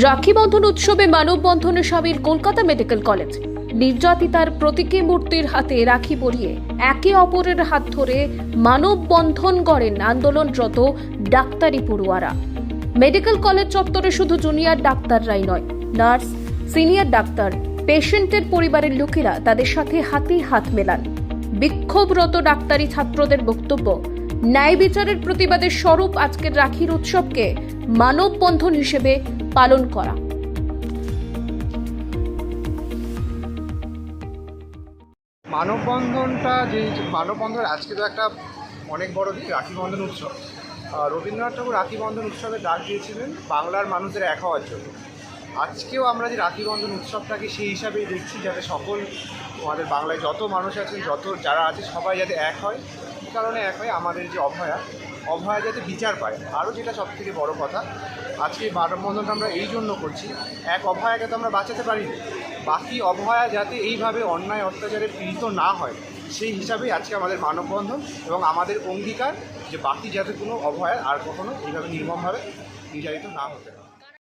রাখি বন্ধন উৎসবে মানববন্ধনে সামিল কলকাতা মেডিকেল কলেজ। নির্যাতিতার প্রতীকী মূর্তির হাতে রাখি পরিয়ে একে অপরের হাত ধরে মানববন্ধন করেন আন্দোলনরত ডাক্তারি পড়ুয়ারা। মেডিকেল কলেজ চত্বরে শুধু জুনিয়র ডাক্তাররাই নয়, নার্স, সিনিয়র ডাক্তার, পেশেন্টের পরিবারের লোকেরা তাদের সাথে হাতে হাত মেলান। বিক্ষোভরত ডাক্তারি ছাত্রদের বক্তব্য, ন্যায় বিচারের প্রতিবাদের স্বরূপ আজকের রাখির উৎসবকে মানববন্ধন হিসেবে পালন করা। মানববন্ধনটা যে মানববন্ধন, আজকে তো একটা অনেক বড় দিন রাখি বন্ধন উৎসব রবীন্দ্রনাথ ঠাকুর রাখি বন্ধন উৎসবে ডাক দিয়েছিলেন বাংলার মানুষের এক হওয়ার জন্য। আজকেও আমরা যে রাখি বন্ধন উৎসবটাকে সেই হিসাবেই দেখছি, যাতে সকল আমাদের বাংলায় যত মানুষ আছেন, যত যারা আছে, সবাই যাতে এক হয়। কারণে এক হয় আমাদের যে অভয়া অভয়া যাতে বিচার পায়। আরও যেটা সব থেকে বড় কথা, আজকে মানববন্ধনটা আমরা এই জন্য করছি, এক অভয়াকে তো আমরা বাঁচাতে পারি না। বাকি অভয়া যাতে এইভাবে অন্যায়, অত্যাচারে পীড়িত না হয়। সেই হিসাবেই আজকে আমাদের মানববন্ধন এবং আমাদের অঙ্গীকার যে বাকি যাতে কোনো অভয়া আর কখনো এইভাবে নির্মমভাবে নির্যাতিত না হতে হয়